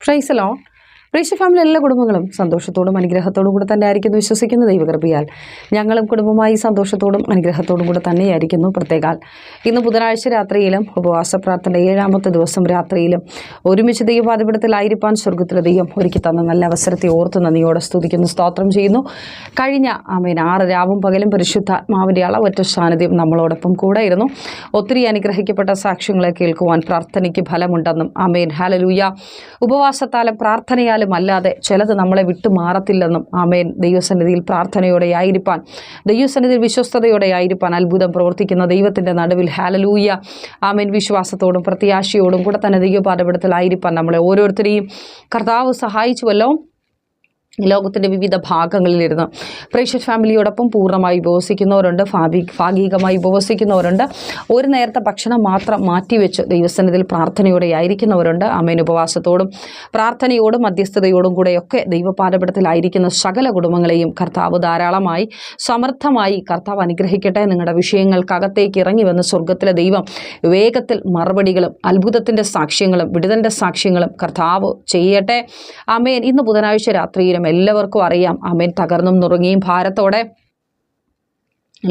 പ്രൈസലോ പ്രീശ family എല്ലാ കുടുംബങ്ങളും സന്തോഷത്തോടും അനുഗ്രഹത്തോടും കൂടെ തന്നെ ആയിരിക്കുന്നു വിശ്വസിക്കുന്ന ദൈവകൃപയാൽ. ഞങ്ങളും കുടുംബമായി സന്തോഷത്തോടും അനുഗ്രഹത്തോടും കൂടെ തന്നെയായിരിക്കുന്നു പ്രത്യേകാൽ. ഇന്ന് ബുധനാഴ്ച രാത്രിയിലും ഉപവാസ പ്രാർത്ഥന ഏഴാമത്തെ ദിവസം രാത്രിയിലും ഒരുമിച്ച് ദൈവപാതപിടത്തിലായിരിക്കാൻ സ്വർഗത്തിലെ ദൈവം ഒരുക്കി തന്ന നല്ല അവസരത്തെ ഓർത്ത് നന്ദിയോടെ സ്തുതിക്കുന്നു സ്തോത്രം ചെയ്യുന്നു. കഴിഞ്ഞ ആമേൻ ആറ് രാവും പകലും പരിശുദ്ധാത്മാവിന്റെ അളവറ്റ സാന്നിധ്യം നമ്മളോടൊപ്പം കൂടെ ഇരുന്നു ഒത്തിരി അനുഗ്രഹിക്കപ്പെട്ട സാക്ഷ്യങ്ങളെ കേൾക്കുവാൻ പ്രാർത്ഥനയ്ക്ക് ഫലമുണ്ടെന്നും ആമേൻ ഹാലലൂയ ഉപവാസത്താലും പ്രാർത്ഥനയാലും അല്ലാതെ ചിലത് നമ്മളെ വിട്ടു മാറത്തില്ലെന്നും ആമേൻ. ദൈവസന്നിധിയിൽ പ്രാർത്ഥനയോടെ ആയിരിക്കാൻ ദൈവസന്നിധിയിൽ വിശ്വസ്തയോടെ ആയിരിക്കാൻ അത്ഭുതം പ്രവർത്തിക്കുന്ന ദൈവത്തിന്റെ നടുവിൽ. Hallelujah amen. വിശ്വാസത്തോടും പ്രത്യാശയോടും കൂടെ തന്നെ ദൈവപാഠപടത്തിലായിരിക്കാൻ നമ്മളെ ഓരോരുത്തരെയും. കർത്താവ് സഹായിച്ചുവല്ലോ. ലോകത്തിന്റെ വിവിധ ഭാഗങ്ങളിലിരുന്ന് പ്രേഷ്യസ് ഫാമിലിയോടൊപ്പം പൂർണമായി ഉപവസിക്കുന്നവരുണ്ട് ഭാവി ഭാഗികമായി ഉപവസിക്കുന്നവരുണ്ട്. ഒരു നേരത്തെ ഭക്ഷണം മാത്രം മാറ്റിവെച്ച് ദൈവസന്നിധിയിൽ പ്രാർത്ഥനയോടെ ആയിരിക്കുന്നവരുണ്ട് അമ്മേൻ ഉപവാസത്തോടും പ്രാർത്ഥനയോടും മധ്യസ്ഥതയോടും കൂടെയൊക്കെ ദൈവപാരപടത്തിലായിരിക്കുന്ന സകല കുടുംബങ്ങളെയും കർത്താവ് ധാരാളമായി സമർത്ഥമായി കർത്താവ് അനുഗ്രഹിക്കട്ടെ. നിങ്ങളുടെ വിഷയങ്ങൾക്കകത്തേക്ക് ഇറങ്ങി വന്ന് സ്വർഗത്തിലെ ദൈവം വേഗത്തിൽ മറുപടികളും അത്ഭുതത്തിന്റെ സാക്ഷ്യങ്ങളും വിടുതന്റെ സാക്ഷ്യങ്ങളും കർത്താവ് ചെയ്യട്ടെ. അമ്മേൻ ഇന്ന് ബുധനാഴ്ച രാത്രിയിലും എല്ലാവർക്കും അറിയാം. അമേൻ തകർന്നും നുറുങ്ങിയും ഭാരത്തോടെ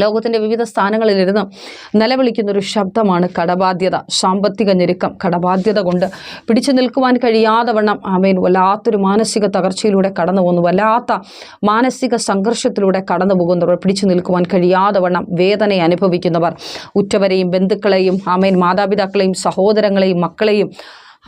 ലോകത്തിന്റെ വിവിധ സ്ഥാനങ്ങളിലിരുന്ന് നിലവിളിക്കുന്നൊരു ശബ്ദമാണ് കടബാധ്യത. സാമ്പത്തിക ഞെരുക്കം കടബാധ്യത കൊണ്ട് പിടിച്ചു നിൽക്കുവാൻ കഴിയാതെ വണ്ണം ആമേൻ വല്ലാത്തൊരു മാനസിക തകർച്ചയിലൂടെ കടന്നു പോകുന്നു. വല്ലാത്ത മാനസിക സംഘർഷത്തിലൂടെ കടന്നു പോകുന്നവർ പിടിച്ചു നിൽക്കുവാൻ കഴിയാതെ വണ്ണം വേദന അനുഭവിക്കുന്നവർ ഉറ്റവരെയും ബന്ധുക്കളെയും ആമേൻ മാതാപിതാക്കളെയും സഹോദരങ്ങളെയും മക്കളെയും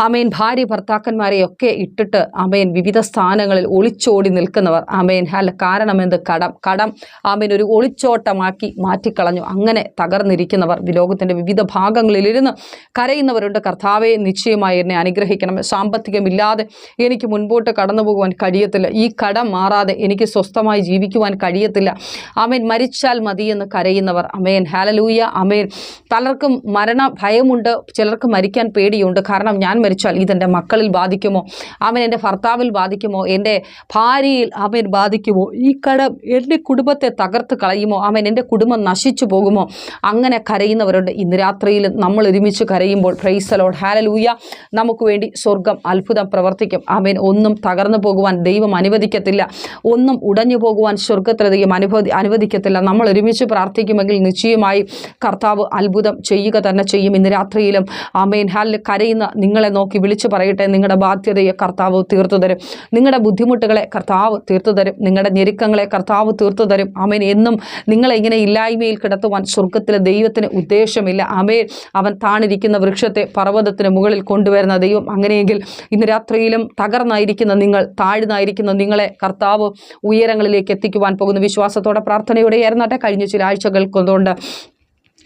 അമേൻ ഭാര്യ ഭർത്താക്കന്മാരെയൊക്കെ ഇട്ടിട്ട് അമേൻ വിവിധ സ്ഥാനങ്ങളിൽ ഒളിച്ചോടി നിൽക്കുന്നവർ. അമേൻ അല്ല കാരണം എന്ത്? കടം. കടം അമേൻ ഒരു ഒളിച്ചോട്ടമാക്കി മാറ്റിക്കളഞ്ഞു. അങ്ങനെ തകർന്നിരിക്കുന്നവർ ലോകത്തിന്റെ വിവിധ ഭാഗങ്ങളിലിരുന്ന് കരയുന്നവരുണ്ട്. കർത്താവെ നിശ്ചയമായി എന്നെ അനുഗ്രഹിക്കണം. സാമ്പത്തികമില്ലാതെ എനിക്ക് മുൻപോട്ട് കടന്നു പോകുവാൻ കഴിയത്തില്ല. ഈ കടം മാറാതെ എനിക്ക് സ്വസ്ഥമായി ജീവിക്കുവാൻ കഴിയത്തില്ല. അമേൻ മരിച്ചാൽ മതിയെന്ന് കരയുന്നവർ. അമേൻ ഹാലലൂയ അമേൻ പലർക്കും മരണ ഭയമുണ്ട് ചിലർക്ക് മരിക്കാൻ പേടിയുണ്ട്. കാരണം ഞാൻ മരിച്ചാൽ ഇതെന്റെ മക്കളിൽ ബാധിക്കുമോ? അവൻ എന്റെ ഭർത്താവിൽ ബാധിക്കുമോ? എന്റെ ഭാര്യയിൽ അവൻ ബാധിക്കുമോ? ഈ കടം എന്റെ കുടുംബത്തെ തകർത്ത് കളയുമോ? അവൻ എന്റെ കുടുംബം നശിച്ചു പോകുമോ? അങ്ങനെ കരയുന്നവരുണ്ട്. ഇന്ന് രാത്രിയിൽ നമ്മൾ ഒരുമിച്ച് കരയുമ്പോൾ പ്രൈസലോഡ് ഹാലലൂയ നമുക്ക് വേണ്ടി സ്വർഗം അത്ഭുതം പ്രവർത്തിക്കും. അവൻ ഒന്നും തകർന്നു പോകുവാൻ ദൈവം അനുവദിക്കത്തില്ല. ഒന്നും ഉടഞ്ഞു പോകുവാൻ സ്വർഗത്തിൽ ദൈവം അനുഭവ അനുവദിക്കത്തില്ല. നമ്മൾ ഒരുമിച്ച് പ്രാർത്ഥിക്കുമെങ്കിൽ നിശ്ചയമായി കർത്താവ് അത്ഭുതം ചെയ്യുക തന്നെ ചെയ്യും. ഇന്ന് രാത്രിയിലും അമേൻ ഹാലിൽ കരയുന്ന നിങ്ങളെ നോക്കി വിളിച്ചു പറയട്ടെ. നിങ്ങളുടെ ബാധ്യതയെ കർത്താവ് തീർത്തു തരും. നിങ്ങളുടെ ബുദ്ധിമുട്ടുകളെ കർത്താവ് തീർത്തു തരും. നിങ്ങളുടെ ഞെരുക്കങ്ങളെ കർത്താവ് തീർത്തു തരും. ആമേൻ. എന്നും നിങ്ങളെ ഇങ്ങനെ ഇല്ലായ്മയിൽ കിടത്തുവാൻ സ്വർഗത്തിലെ ദൈവത്തിന് ഉദ്ദേശമില്ല. അമേൻ അവൻ താണിരിക്കുന്ന വൃക്ഷത്തെ പർവതത്തിന് മുകളിൽ കൊണ്ടുവരുന്ന ദൈവം അങ്ങനെയെങ്കിൽ ഇന്ന് രാത്രിയിലും തകർന്നായിരിക്കുന്ന നിങ്ങൾ താഴ്ന്നായിരിക്കുന്ന നിങ്ങളെ കർത്താവ് ഉയരങ്ങളിലേക്ക് എത്തിക്കുവാൻ പോകുന്ന. വിശ്വാസത്തോടെ പ്രാർത്ഥനയോടെ ആയിരുന്നാട്ടെ കഴിഞ്ഞ ചില ആഴ്ചകൾ കൊണ്ടുകൊണ്ട്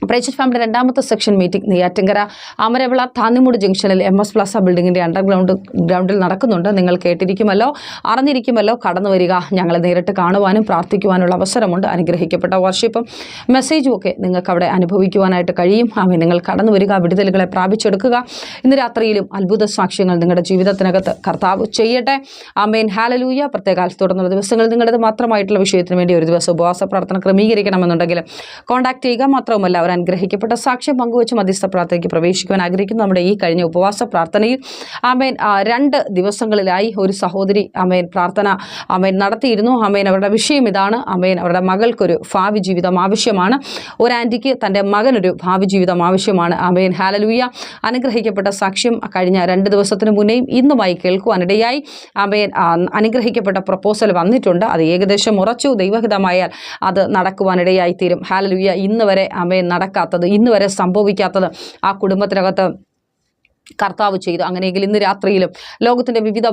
പ്രേച്ചസ് ഫാമിലി രണ്ടാമത്തെ സെക്ഷൻ മീറ്റിംഗ് നെയ്യാറ്റിങ്കര അമരവിള താന്നിമൂട് ജംഗ്ഷനിൽ എം എസ് പ്ലാസ ബിൽഡിങ്ങിന്റെ അണ്ടർഗ്രൗണ്ട് ഗ്രൗണ്ടിൽ നടക്കുന്നുണ്ട്. നിങ്ങൾ കേട്ടിരിക്കുമല്ലോ അറിഞ്ഞിരിക്കുമല്ലോ. കടന്നു വരിക. ഞങ്ങളെ നേരിട്ട് കാണുവാനും പ്രാർത്ഥിക്കുവാനുള്ള അവസരമുണ്ട്. അനുഗ്രഹിക്കപ്പെട്ട വർഷിപ്പും മെസ്സേജും ഒക്കെ നിങ്ങൾക്ക് അവിടെ അനുഭവിക്കുവാനായിട്ട് കഴിയും. ആമേ നിങ്ങൾ കടന്നു വരിക. വിടുതലുകളെ പ്രാപിച്ചെടുക്കുക. ഇന്ന് രാത്രിയിലും അത്ഭുത സാക്ഷ്യങ്ങൾ നിങ്ങളുടെ ജീവിതത്തിനകത്ത് കർത്താവ് ചെയ്യട്ടെ. ആമേൻ. ഹാലലൂയ പ്രത്യേക തുടർന്നുള്ള ദിവസങ്ങളിൽ നിങ്ങളുടെ മാത്രമായിട്ടുള്ള വിഷയത്തിന് വേണ്ടി ഒരു ദിവസം ഉപവാസ പ്രാർത്ഥന ക്രമീകരിക്കണമെന്നുണ്ടെങ്കിൽ കോൺടാക്ട് ചെയ്യുക. മാത്രവുമല്ല അവർ അനുഗ്രഹിക്കപ്പെട്ട സാക്ഷ്യം പങ്കുവച്ച് മധ്യസ്ഥ പ്രാർത്ഥനയ്ക്ക് പ്രവേശിക്കുവാൻ ആഗ്രഹിക്കുന്നു. നമ്മുടെ ഈ കഴിഞ്ഞ ഉപവാസ പ്രാർത്ഥനയിൽ ആമേൻ രണ്ട് ദിവസങ്ങളിലായി ഒരു സഹോദരി അമേൻ പ്രാർത്ഥന അമേൻ നടത്തിയിരുന്നു. അമേൻ അവരുടെ വിഷയം ഇതാണ്. അമേൻ അവരുടെ മകൾക്കൊരു ഭാവി ജീവിതം ആവശ്യമാണ്. ഒരു ആന്റിക്ക് തന്റെ മകനൊരു ഭാവി ജീവിതം ആവശ്യമാണ്. Amen hallelujah. അനുഗ്രഹിക്കപ്പെട്ട സാക്ഷ്യം കഴിഞ്ഞ രണ്ട് ദിവസത്തിന് മുന്നേയും ഇന്നുമായി കേൾക്കുവാനിടയായി. അമേൻ അനുഗ്രഹിക്കപ്പെട്ട പ്രപ്പോസൽ വന്നിട്ടുണ്ട്. അത് ഏകദേശം ഉറച്ചു ദൈവഹിതമായാൽ അത് നടക്കുവാനിടയായി തീരും. ഹാലലൂയ ഇന്ന് വരെ അമേൻ നടക്കാത്തത് ഇന്ന് വരെ സംഭവിക്കാത്തത് ആ കുടുംബത്തിനകത്ത് കർത്താവ് ചെയ്തു. അങ്ങനെയെങ്കിൽ ഇന്ന് രാത്രിയിലും ലോകത്തിന്റെ വിവിധ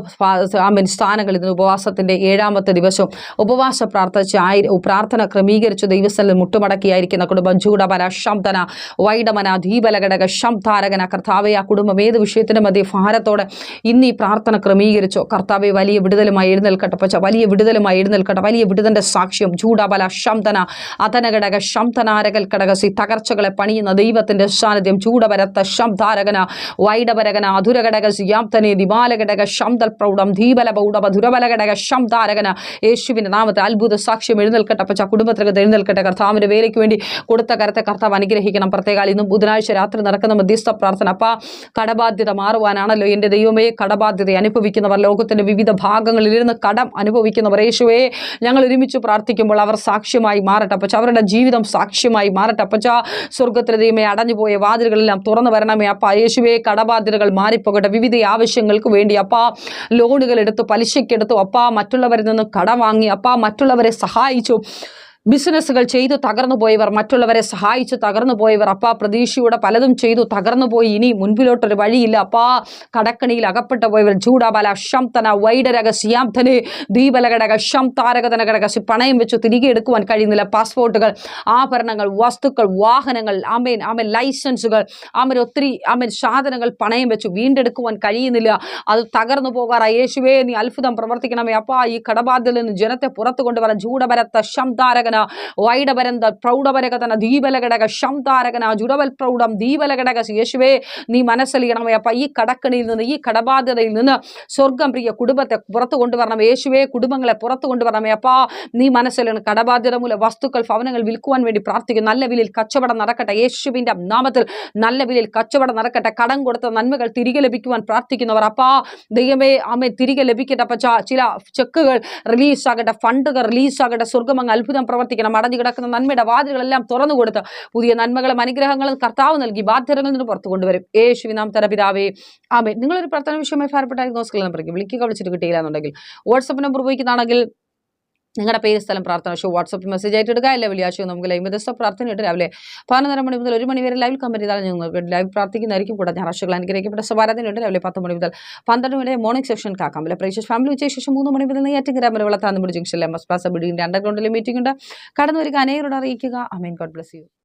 ആമൻ സ്ഥാനങ്ങളിൽ നിന്ന് ഉപവാസത്തിന്റെ ഏഴാമത്തെ ദിവസവും ഉപവാസ പ്രാർത്ഥിച്ച് ആയി പ്രാർത്ഥന ക്രമീകരിച്ച് ദൈവസ്ഥലിൽ മുട്ടുമടക്കിയായിരിക്കുന്ന കുടുംബം ചൂടമന ശംതന വൈഡമന ദീപലഘടക ശംതാരകന കർത്താവെ ആ കുടുംബം ഏത് വിഷയത്തിന്റെ മധ്യ ഭാരത്തോടെ ഇന്ന് ഈ പ്രാർത്ഥന ക്രമീകരിച്ചു? കർത്താവെ വലിയ വിടുതലുമായി എഴുന്നേൽക്കട്ടെ പച്ച വലിയ വിടുതലുമായി എഴുന്നേൽക്കട്ടെ. വലിയ വിടുതന്റെ സാക്ഷ്യം ചൂടബല ശംതന അതനഘടക ശംതനാരകൽ ഘടകസി തകർച്ചകളെ പണിയുന്ന ദൈവത്തിന്റെ സാന്നിധ്യം ചൂടപരത്ത ശംതാരകന വൈ വൈഡപരകന അധുരഘടക സിയാപ്തനെ ദിവാലഘടക ശംതൽ പ്രൗഢം ധീബല പൗഢമ ധുരബലഘടക ശംതാരകന യേശുവിന്റെ നാമത്തെ അത്ഭുത സാക്ഷ്യം എഴുന്നേൽക്കട്ടെ. പക്ഷേ കുടുംബത്തിനകത്ത് എഴുന്നേൽക്കട്ടെ. കർത്താവിന്റെ വേലയ്ക്ക് വേണ്ടി കൊടുത്ത കരത്തെ കർത്താവ് അനുഗ്രഹിക്കണം. പ്രത്യേകം ഇന്നും ബുധനാഴ്ച രാത്രി നടക്കുന്ന മധ്യസ്ഥ പ്രാർത്ഥന. അപ്പ കടബാധ്യത മാറുവാനാണല്ലോ എന്റെ ദൈവമേ. കടബാധ്യത അനുഭവിക്കുന്നവർ ലോകത്തിന്റെ വിവിധ ഭാഗങ്ങളിൽ ഇരുന്ന് കടം അനുഭവിക്കുന്നവർ. യേശുവേ ഞങ്ങൾ ഒരുമിച്ച് പ്രാർത്ഥിക്കുമ്പോൾ അവർ സാക്ഷ്യമായി മാറട്ടെ. അപ്പച്ച അവരുടെ ജീവിതം സാക്ഷ്യമായി മാറട്ടെ. അപ്പച്ച സ്വർഗത്തിലെ ദൈവമേ അടഞ്ഞുപോയ വാതിലുകളെല്ലാം തുറന്നു വരണമേ. അപ്പ യേശുവേ കടബാധ്യതകൾ മാറിപ്പോകട്ടെ. വിവിധ ആവശ്യങ്ങൾക്ക് വേണ്ടി അപ്പാ ലോണുകൾ എടുത്തു പലിശയ്ക്കെടുത്തു അപ്പ മറ്റുള്ളവരിൽ നിന്ന് കട വാങ്ങി അപ്പാ മറ്റുള്ളവരെ സഹായിച്ചു. ബിസിനസ്സുകൾ ചെയ്തു തകർന്നു പോയവർ മറ്റുള്ളവരെ സഹായിച്ചു തകർന്നു പോയവർ. അപ്പാ പ്രതീക്ഷയുടെ പലതും ചെയ്തു തകർന്നു പോയി. ഇനി മുൻപിലോട്ടൊരു വഴിയില്ല. അപ്പാ കടക്കണിയിൽ അകപ്പെട്ട പോയവർ. ചൂടാബല ശംതന വൈഡരക സിയാബ്ധന് ദീപലഘടക ശം താരകതനഘടക പണയം വെച്ച് തിരികെ എടുക്കുവാൻ കഴിയുന്നില്ല. പാസ്പോർട്ടുകൾ ആഭരണങ്ങൾ വസ്തുക്കൾ വാഹനങ്ങൾ ആമേൻ ആമേൻ ലൈസൻസുകൾ ആമേൻ ഒത്തിരി ആമേൻ സാധനങ്ങൾ പണയം വെച്ച് വീണ്ടെടുക്കുവാൻ കഴിയുന്നില്ല. അത് തകർന്നു പോകാറ യേശുവേ നീ അത്ഭുതം പ്രവർത്തിക്കണമേ. അപ്പാ ഈ കടബാധ്യതയിൽ നിന്ന് ജനത്തെ പുറത്തു കൊണ്ടുവരാൻ ചൂടപരത്ത ശംതാരകന വൈഡപരന്ത പ്രൗഢപരകതന ദീപലഘടക ശംതാരകന ജുഡവൽ പ്രൗഢം ദീപലഘടക യേശുവേ നീ മനസ്സലിയണമേ. അപ്പ ഈ കടക്കണിയിൽ നിന്ന് ഈ കടബാധ്യതയിൽ നിന്ന് സ്വർഗം പ്രിയ കുടുംബത്തെ പുറത്തു കൊണ്ടുവരണം. യേശുവേ കുടുംബങ്ങളെ പുറത്തു കൊണ്ടുവരണമേ. അപ്പാ നീ മനസ്സിലാണ് കടബാധ്യത മൂലം വസ്തുക്കൾ ഭവനങ്ങൾ വിൽക്കുവാൻ വേണ്ടി പ്രാർത്ഥിക്കും. നല്ല വിലയിൽ കച്ചവടം നടക്കട്ടെ. യേശുവിന്റെ നാമത്തിൽ നല്ല വിലയിൽ കച്ചവടം നടക്കട്ടെ. കടം കൊടുത്ത നന്മകൾ തിരികെ ലഭിക്കുവാൻ പ്രാർത്ഥിക്കുന്നവർ. അപ്പാ ദൈവമേ അമ്മ തിരികെ ലഭിക്കട്ടെ. അപ്പ ചില ചെക്കുകൾ റിലീസാകട്ടെ. ഫണ്ടുകൾ റിലീസാകട്ടെ. സ്വർഗം അങ്ങ് അത്ഭുതം പ്രവർത്തിക്കണം. അടഞ്ഞു കിടക്കുന്ന നന്മയുടെ വാതിലുകളെല്ലാം തുറന്നു കൊടുത്ത് പുതിയ നന്മകളും അനുഗ്രഹങ്ങളും കർത്താവ് നൽകി ബാധ്യതകളിൽ നിന്ന് പുറത്തു കൊണ്ടുവരും. യേശുവിനാം തരപിതാവേ ആമേ നിങ്ങളൊരു പ്രാർത്ഥന വിഷയമായി ഫാർപ്പെട്ടായിരുന്നു നോസ്കിൽ നമ്പറേക്ക് വിളിക്കുക വിളിച്ചിട്ട് കിട്ടിയില്ല എന്നുണ്ടെങ്കിൽ വാട്സപ്പ് നമ്പർ ഉപയോഗിക്കുന്നതാണെങ്കിൽ നിങ്ങളുടെ പേര് സ്ഥലം പ്രാർത്ഥന ഷോ വാട്സപ്പിൽ മെസ്സേജ് ആയിട്ട് എടുക്കുക. അല്ലെ വെള്ളിയാഴ്ച നമുക്ക് ലൈവ് ദിവസം പ്രാർത്ഥനയിട്ട് രാവിലെ പതിനൊന്നര മണി മുതൽ ഒരു മണി വരെ ലൈവ് കമ്പനി താഴെ ഞങ്ങൾക്ക് ലൈവ് പ്രാർത്ഥിക്കുന്നതായിരിക്കും കൂടെ ഞായറാഴ്ചകൾ അനുഗ്രഹിക്കപ്പെട്ട ഉണ്ട്. രാവിലെ പത്ത് മണി മുതൽ പന്ത്രണ്ട് മണി മോർണിംഗ് സെഷൻ കാക്കാം. അല്ലെ പ്രേക്ഷസ് ഫാമിലി ഉച്ച ശേഷം മൂന്ന് മണി മുതൽ നെയ്യാറ്റിങ്കര വളർത്താൻ ജംഗ്ഷനിലെ എം എസ് പ്ലാസ ബിൽഡിംഗിന്റെ അണ്ടർഗ്രൗണ്ടിലെ മീറ്റിംഗ് ഉണ്ട്. കടന്നു വരിക അനേകരോട് അറിയിക്കുക. Amen god bless you